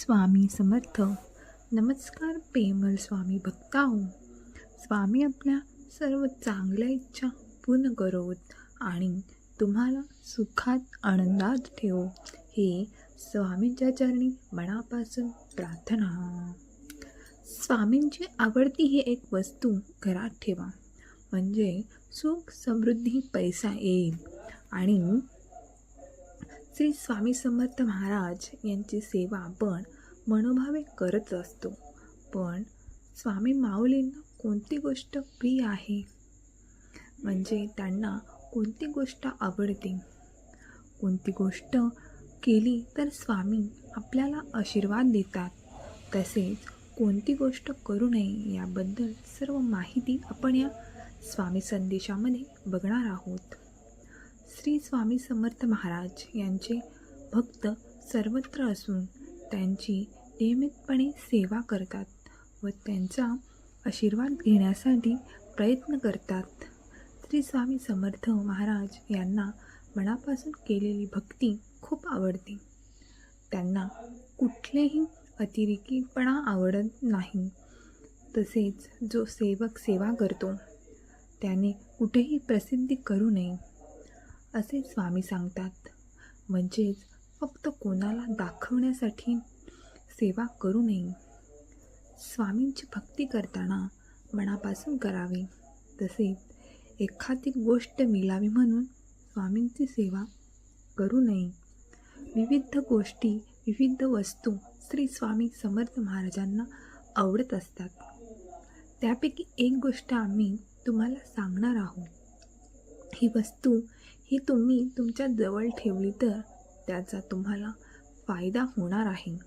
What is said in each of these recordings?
स्वामी समर्थ. नमस्कार प्रेमळ स्वामी भक्ताहो. स्वामी आपल्या सर्व चांगल्या इच्छा पूर्ण करोत आणि तुम्हाला सुखात आनंदात ठेवो. हे स्वामींच्या चरणी मनापासून प्रार्थना. स्वामींची आवडती ही एक वस्तू घरात ठेवा. म्हणजे सुख समृद्धी पैसा येईल. आणि श्री स्वामी समर्थ महाराज यांची सेवा आपण मनोभावे करत असतो. पण स्वामी माऊलींना कोणती गोष्ट प्रिय आहे? म्हणजे त्यांना कोणती गोष्ट आवडते? कोणती गोष्ट केली तर स्वामी आपल्याला आशीर्वाद देतात? तसेच कोणती गोष्ट करू नये याबद्दल सर्व माहिती आपण या स्वामी संदेशामध्ये बघणार आहोत. श्री स्वामी समर्थ महाराज यांचे भक्त सर्वत्र असून त्यांची नियमितपणे सेवा करतात व त्यांचा आशीर्वाद घेण्यासाठी प्रयत्न करतात. श्री स्वामी समर्थ महाराज यांना मनापासून केलेली भक्ती खूप आवडते. त्यांना कुठलेही अतिरेकीपणा आवडत नाही. तसेच जो सेवक सेवा करतो त्याने कुठेही प्रसिद्धी करू नये. असे स्वामी सांगतात. म्हणजेच फक्त कोणाला दाखवण्यासाठी सेवा करू नये. स्वामींची भक्ती करताना मनापासून करावी. तसेच एखादी गोष्ट मिळावी म्हणून स्वामींची सेवा करू नये. विविध गोष्टी विविध वस्तू श्री स्वामी समर्थ महाराजांना आवडत असतात. त्यापैकी एक गोष्ट आम्ही तुम्हाला सांगणार आहोत. ही वस्तू ही तुम्ही तुमच्या जवळ ठेवली तर त्याचा तुम्हाला फायदा होणार आहे.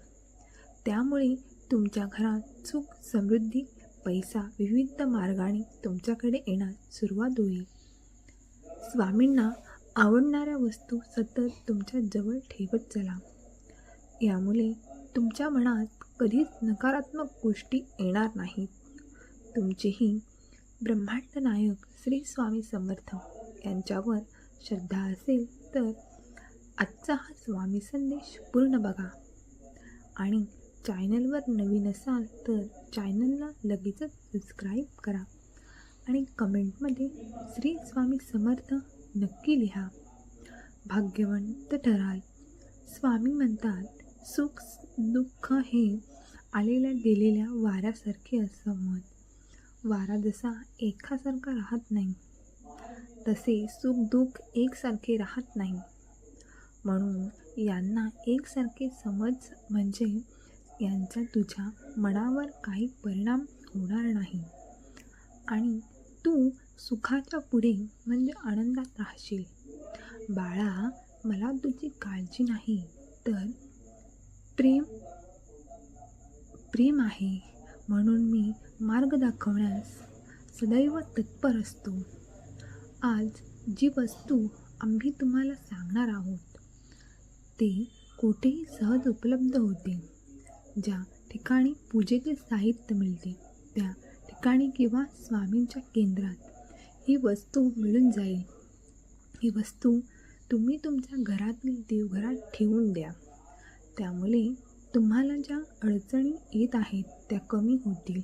त्यामुळे तुमच्या घरात सुख समृद्धी पैसा विविध मार्गाने तुमच्याकडे येण्यास सुरुवात होईल. स्वामींना आवडणाऱ्या वस्तू सतत तुमच्या जवळ ठेवत चला. यामुळे तुमच्या मनात कधीच नकारात्मक गोष्टी येणार नाहीत. तुमचेही ब्रह्मांड नायक श्री स्वामी समर्थ यांच्यावर श्रद्धा असेल तर आजचा हा स्वामी संदेश पूर्ण बघा. आणि चॅनलवर नवीन असाल तर चॅनलला लगेचच सबस्क्राईब करा. आणि कमेंटमध्ये श्री स्वामी समर्थ नक्की लिहा. भाग्यवंत ठराल. स्वामी म्हणतात सुख दुःख हे आलेल्या गेलेल्या वाऱ्यासारखे असं वारा जसा एकासारखा राहत नाही. तसे सुखदुःख एकसारखे राहत नाही. म्हणून यांना एकसारखे समज म्हणजे यांचा तुझ्या मनावर काही परिणाम होणार नाही. आणि तू सुखाच्या पुढे म्हणजे आनंदात राहशील. बाळा मला तुझी काळजी नाही तर प्रेम प्रेम आहे म्हणून मी मार्ग दाखवण्यास सदैव तत्पर असतो. आज जी वस्तू आम्ही तुम्हाला सांगणार आहोत ते कुठेही सहज उपलब्ध होते. ज्या ठिकाणी पूजेचे साहित्य मिळते त्या ठिकाणी किंवा स्वामींच्या केंद्रात ही वस्तू मिळून जाईल. ही वस्तू तुम्ही तुमच्या घरातील देवघरात ठेवून द्या. त्यामुळे तुम्हाला ज्या अडचणी येत आहेत त्या कमी होतील.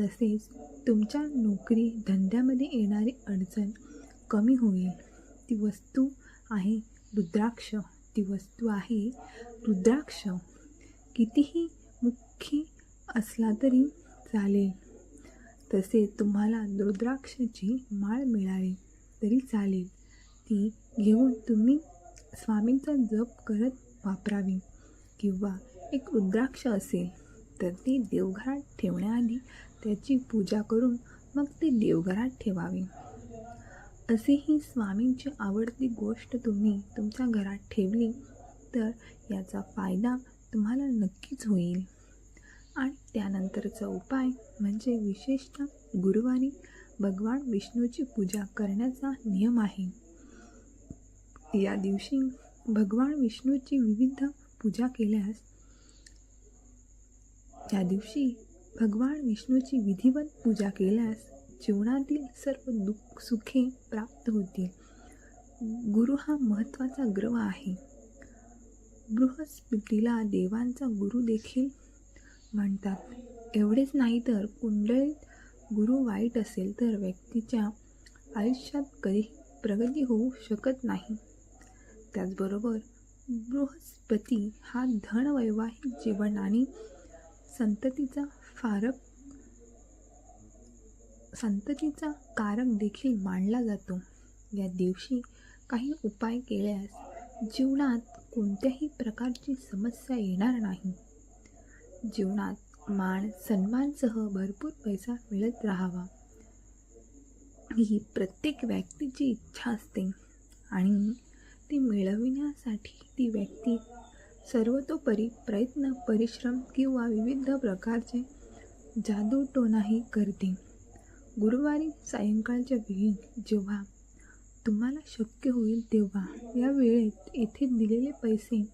तसेच तुमच्या नोकरी धंद्यामध्ये येणारी अडचण कमी होईल. ती वस्तू आहे रुद्राक्ष. ती वस्तू आहे रुद्राक्ष. कितीही मुख्य असला तरी चालेल. तसे तुम्हाला रुद्राक्षाची माळ मिळाली तरी चालेल. ती घेऊन तुम्ही स्वामींचा जप करत वापरावी किंवा एक रुद्राक्ष असेल तर ते देवघरात ठेवण्याआधी त्याची पूजा करून मग ते देवघरात ठेवावे. असेही स्वामींची आवडती गोष्ट तुम्ही तुमच्या घरात ठेवली तर याचा फायदा तुम्हाला नक्कीच होईल. आणि त्यानंतरचा उपाय म्हणजे विशेषतः गुरुवारी भगवान विष्णूची पूजा करण्याचा नियम आहे. या दिवशी भगवान विष्णूची विविध पूजा केल्यास या दिवशी भगवान विष्णूची विधिवत पूजा केल्यास जीवनातील सर्व दुःख सुखे प्राप्त होतील. गुरु हा महत्त्वाचा ग्रह आहे. बृहस्पतीला देवांचा गुरु देखील म्हणतात. एवढेच नाही तर कुंडळीत गुरु वाईट असेल तर व्यक्तीच्या आयुष्यात कधीही प्रगती होऊ शकत नाही. त्याचबरोबर बृहस्पती हा धन वैवाहिक जीवन आणि संततीचा फारक संततीचा कारक देखील मानला जातो. या दिवशी काही उपाय केल्यास जीवनात कोणत्याही प्रकारची समस्या येणार नाही. जीवनात मान सन्मानसह भरपूर पैसा मिळत राहावा. ही प्रत्येक व्यक्तीची इच्छा असते आणि ती मिळविण्यासाठी ती व्यक्ती सर्वतोपरी प्रयत्न परिश्रम किंवा विविध प्रकारचे जादूटोनाही करते. गुरुवारी सायंकाळच्या वेळी जेव्हा तुम्हाला शक्य होईल तेव्हा या वेळेत येथे दिलेले पैसे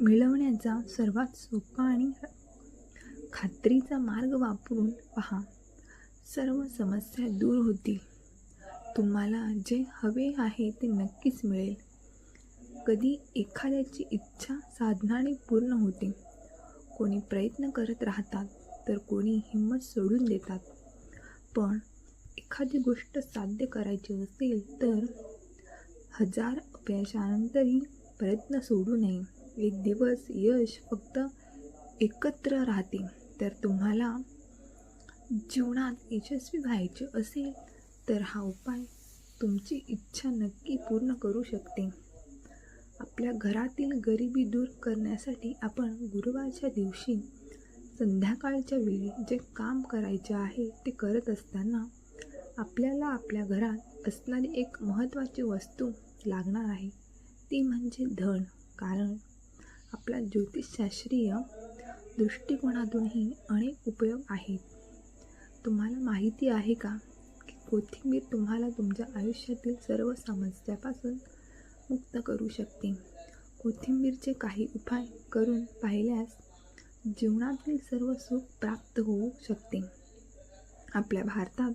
मिळवण्याचा सर्वात सोपा आणि खात्रीचा मार्ग वापरून पहा. सर्व समस्या दूर होतील. तुम्हाला जे हवे आहे ते नक्कीच मिळेल. कधी एखाद्याची इच्छा साधनाने पूर्ण होते. कोणी प्रयत्न करत राहतात तर कोणी हिंमत सोडून देतात. पण एखादी गोष्ट साध्य करायची असेल तर हजार अपयशानंतरही प्रयत्न सोडू नये. एक दिवस यश फक्त एकत्र राहते. तर तुम्हाला जीवनात यशस्वी व्हायचे असेल तर हा उपाय तुमची इच्छा नक्की पूर्ण करू शकते. आपल्या घरातील गरिबी दूर करण्यासाठी आपण गुरुवारच्या दिवशी संध्याकाळच्या वेळी जे काम करायचे आहे ते करत असताना आपल्याला आपल्या घरात असणारी एक महत्त्वाची वस्तू लागणार आहे. ती म्हणजे धन. कारण आपल्या ज्योतिषशास्त्रीय दृष्टिकोनातूनही अनेक उपयोग आहेत. तुम्हाला माहिती आहे का की कोथिंबीर तुम्हाला तुमच्या आयुष्यातील सर्व समस्यापासून मुक्त करू शकते. कोथिंबीरचे काही उपाय करून पाहिल्यास जीवनातील सर्व सुख प्राप्त होऊ शकते. आपल्या भारतात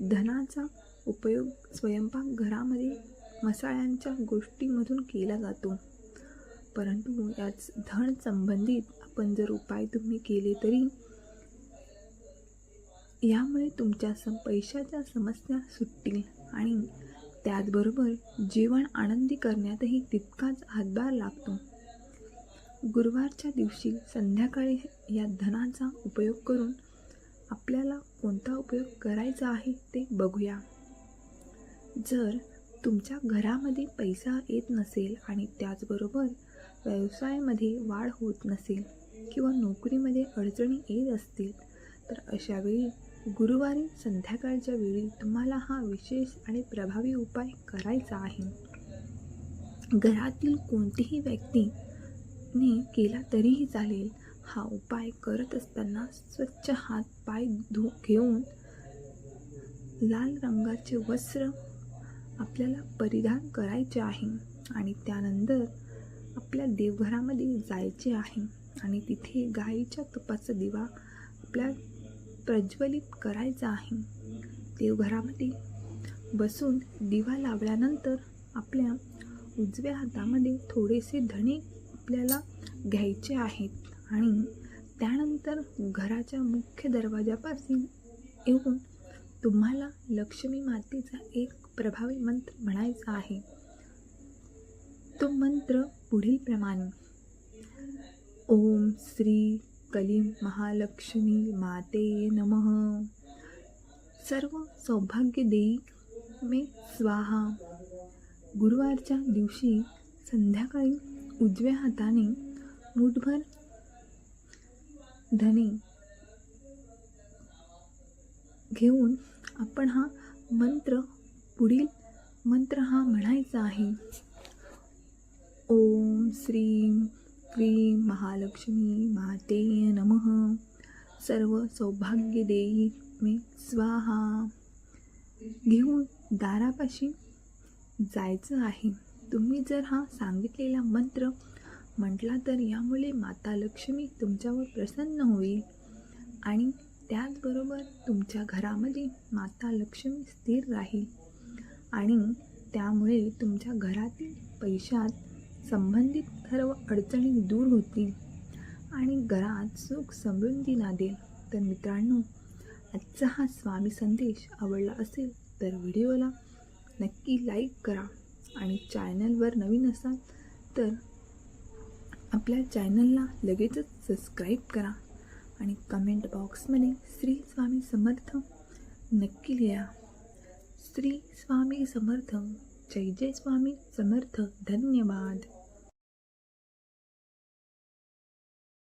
धनाचा उपयोग स्वयंपाकघरामध्ये मसाळ्यांच्या गोष्टीमधून केला जातो. परंतु याच धन संबंधित आपण जर उपाय तुम्ही केले तरी यामुळे तुमच्या सम पैशाच्या समस्या सुटतील आणि त्याचबरोबर जीवन आनंदी करण्यातही तितकाच हातभार लागतो. गुरुवारच्या दिवशी संध्याकाळी या धनाचा उपयोग करून आपल्याला कोणता उपयोग करायचा आहे ते बघूया. जर तुमच्या घरामध्ये पैसा येत नसेल आणि त्याचबरोबर व्यवसायामध्ये वाढ होत नसेल किंवा नोकरीमध्ये अडचणी येत असतील तर अशावेळी गुरुवारी संध्याकाळच्या वेळी तुम्हाला हा विशेष आणि प्रभावी उपाय करायचा आहे. घरातील कोणतीही व्यक्ती व्यक्तीने केला तरीही चालेल. हा उपाय करत असताना स्वच्छ हात पाय धु घेऊन लाल रंगाचे वस्त्र आपल्याला परिधान करायचे आहे आणि त्यानंतर आपल्या देवघरामध्ये जायचे आहे आणि तिथे गाईच्या तुपाचा दिवा आपल्या प्रज्वलित करायचा आहे. देवघरामध्ये बसून दिवा लावल्यानंतर आपल्या उजव्या हातामध्ये थोडेसे धणे आपल्याला घ्यायचे आहेत. आणि त्यानंतर घराच्या मुख्य दरवाजापासून येऊन तुम्हाला लक्ष्मी मातेचा एक प्रभावी मंत्र म्हणायचा आहे. तो मंत्र पुढील प्रमाणे. ओम श्री कलीम महालक्ष्मी माते नमः. सर्व सौभाग्य देई मे स्वाहा. गुरुवारच्या दिवशी संध्याकाळी उजव्या हाताने मुठभर धने घेऊन आपण हा मंत्र पुढील मंत्र हा म्हणायचा आहे. ओम श्रीं क्रीं महालक्ष्मी माते नमः. सर्व सौभाग्य देई मे स्वाहा. घेऊन दारापाशी जायचं आहे. तुम्ही जर हा सांगितलेला मंत्र म्हटला तर यामुळे माता लक्ष्मी तुमच्यावर प्रसन्न होईल. आणि त्याचबरोबर तुमच्या घरामध्ये माता लक्ष्मी स्थिर राहील. आणि त्यामुळे तुमच्या घरातील पैशात संबंधित सर्व अडचणी दूर होतील. आणि घरात सुख समृद्धी नादेल. तर मित्रांनो आजचा हा स्वामी संदेश आवडला असेल तर व्हिडिओला नक्की लाईक करा. आणि चॅनलवर नवीन असाल तर आपल्या चॅनलला लगेचच सबस्क्राईब करा आणि कमेंट बॉक्समध्ये श्री स्वामी समर्थ नक्की लिहा. श्री स्वामी समर्थ जय जय स्वामी समर्थ धन्यवाद.